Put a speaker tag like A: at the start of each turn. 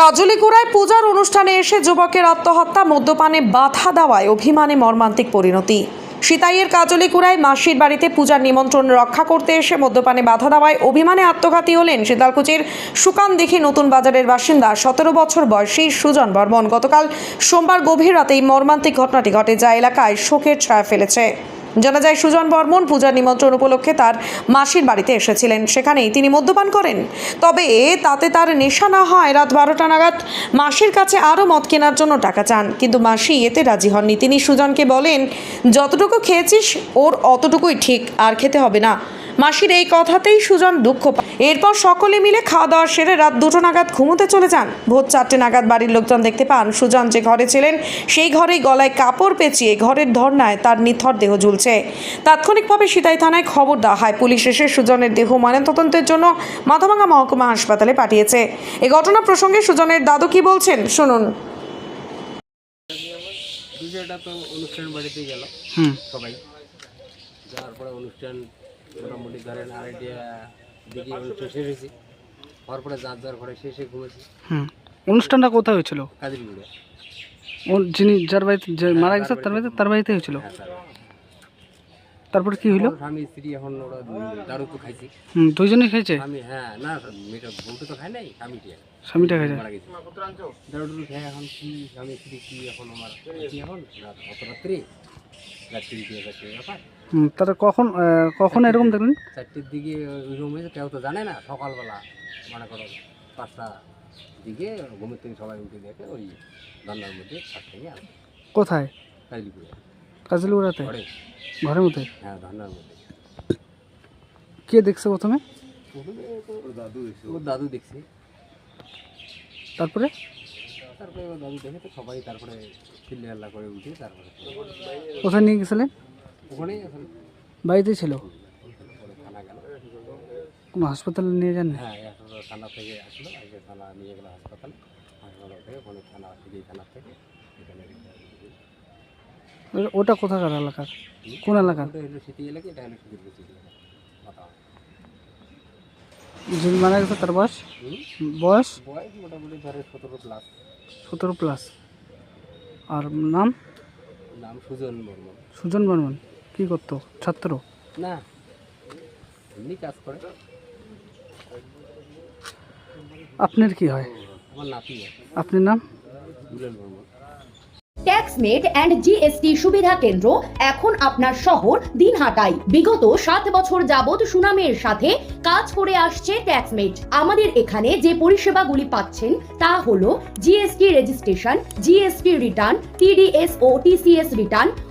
A: কাজলিগুড়ায় পূজার অনুষ্ঠানে এসে যুবকের আত্মহত্যা, মদ্যপানে বাধা দেওয়ায় অভিমানে মর্মান্তিক পরিণতি। সিতাইয়ের কাজলিকুড়ায় মাসির বাড়িতে পূজার নিমন্ত্রণ রক্ষা করতে এসে মদ্যপানে বাধা দেওয়ায় অভিমানে আত্মঘাতী হলেন শীতালকুচির সুকান দেখি নতুন বাজারের বাসিন্দা, সতেরো বছর বয়সী সুজন বর্মন। গতকাল সোমবার গভীর রাতেই মর্মান্তিক ঘটনাটি ঘটে যা এলাকায় শোকের ছায়া ফেলেছে। জানা যায়, সুজন বর্মন পূজার নিমন্ত্রণ উপলক্ষে তার মাসির বাড়িতে এসেছিলেন। সেখানেই তিনি মদ্যপান করেন। তবে তাতে তার নেশা না হয়, রাত বারোটা নাগাদ মাসির কাছে আরও মদ কেনার জন্য টাকা চান। কিন্তু মাসি এতে রাজি হননি। তিনি সুজনকে বলেন, যতটুকু খেয়েছিস, ওর অতটুকুই ঠিক, আর খেতে হবে না। মাসির এই কথাতেই সুজন দুঃখ পায়। এরপর সকলে মিলে খাওয়া দাওয়া সেরে রাত দুটো নাগাদ ঘুমোতে চলে যান। ভোর চারটে নাগাদ বাড়ির লোকজন দেখতে পান সুজন যে ঘরে ছিলেন সেই ঘরেই গলায় কাপড় পেঁচিয়ে ঘরের ধর্নায় তার নিথর দেহ ঝুলছে। তাৎক্ষণিকভাবে সিতাই থানায় খবর দেওয়া হয়। পুলিশ এসে সুজনের দেহ ময়নাতদন্তের জন্য মাথাভাঙ্গা মহকুমা হাসপাতালে পাঠিয়েছে। এ ঘটনা প্রসঙ্গে সুজনের দাদু কি বলছেন শুনুন।
B: বিষয়টা তো অনুষ্ঠান বাড়িতে গেল
C: হুম।
B: সবাই। যাওয়ার পরে অনুষ্ঠান মোটামুটি ধরেন আড়াইটা দিকে অনুষ্ঠান শেষ হয়েছে হওয়ার পরে যার যার ঘরে শেষে ঘুমেছি
C: হুম। অনুষ্ঠানটা কোথায় হয়েছিল?
B: কাজের
C: ও যিনি যার বাড়িতে যে মারা গেছে তার বাড়িতে তার বাড়িতে হয়েছিল?
B: হ্যাঁ
C: তারপরে কি হইল?
B: স্বামী স্ত্রী এখন ওরা দারু তো খাইছি।
C: হুম দুইজনই খেয়েছে?
B: স্বামী হ্যাঁ না মেয়েটা বউটা তো খায় নাই স্বামীটা।
C: স্বামীটা খেয়েছে
B: মারা গেছে। দারু টুরু খায় এখন কি স্বামী স্ত্রী কি এখন আমার কি এখন? রাত রাত্রি? রাত্রি দিয়ে ব্যাপার
C: তারা কখন কখন এরকম দেখলেন?
B: চারটের দিকে ওই রুম হয়েছে কেউ তো জানে না সকালবেলা মনে করো পাঁচটা দিকে ঘুমের থেকে সবাই উঠে দেখে ওই রান্নার মধ্যে আর
C: কোথায়?
B: কাজলিপুরে। ঘরে।
C: ঘরের মধ্যে?
B: হ্যাঁ রান্নার মধ্যে।
C: কে দেখছে প্রথমে?
B: দাদু দেখছে। ওর দাদু দেখছে।
C: তারপরে?
B: তারপরে দাদু দেখে তো সবাই তারপরে চিল্লি হাল্লা করে উঠে তারপরে
C: কোথায় নিয়ে গেছিলেন?
B: ওখানেই এখন
C: বাড়িতে ছিল?
B: থানা গেল
C: কোনো হাসপাতালে নিয়ে যান
B: হ্যাঁ এখন থানা থেকে আসলো আজকে থানা নিয়ে গেলো হাসপাতালে। হাসপাতাল থেকে ওখানে থানা সিটি থানা থেকে এখানে
C: ওটা কোথাকার এলাকার? কোন এলাকার?
B: ওটা হলো সিটি এলাকা এটা হলো সিটির এলাকা
C: যিনি মারা গেছে তার বয়স? বয়স?
B: বয়স মোটামুটি ধরে সতেরো প্লাস
C: সতেরো প্লাস আর নাম?
B: নাম সুজন বর্মন।
C: সুজন বর্মন। কি করতো? ছাত্র?
B: না। এমনি কাজ করে।
C: আপনার কি হয়?
B: আমার নাতি আছে
C: আপনার নাম?
B: Dulen Barman
D: Taxmate and GST Suvidha Kendra এখন আপনার শহর দিনহাটায়। বিগত সাত বছর যাবৎ সুনামের সাথে কাজ করে আসছে ট্যাক্সমেট আমাদের এখানে যে পরিষেবাগুলি পাচ্ছেন তা হলো GST registration GST return TDS ও TCS return